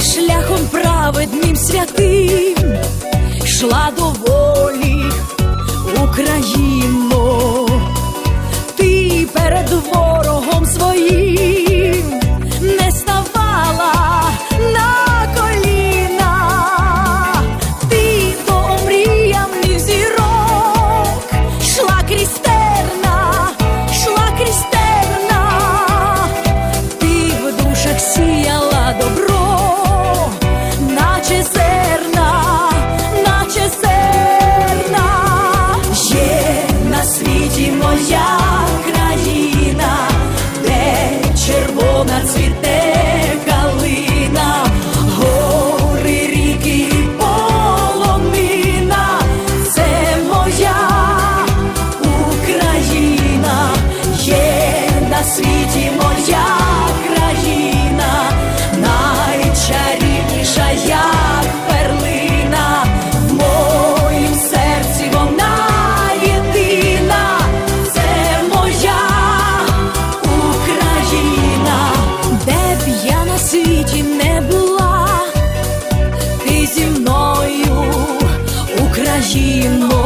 шляхом праведним святим, шла до волі моя країна, де червона цвіт. Один Бог.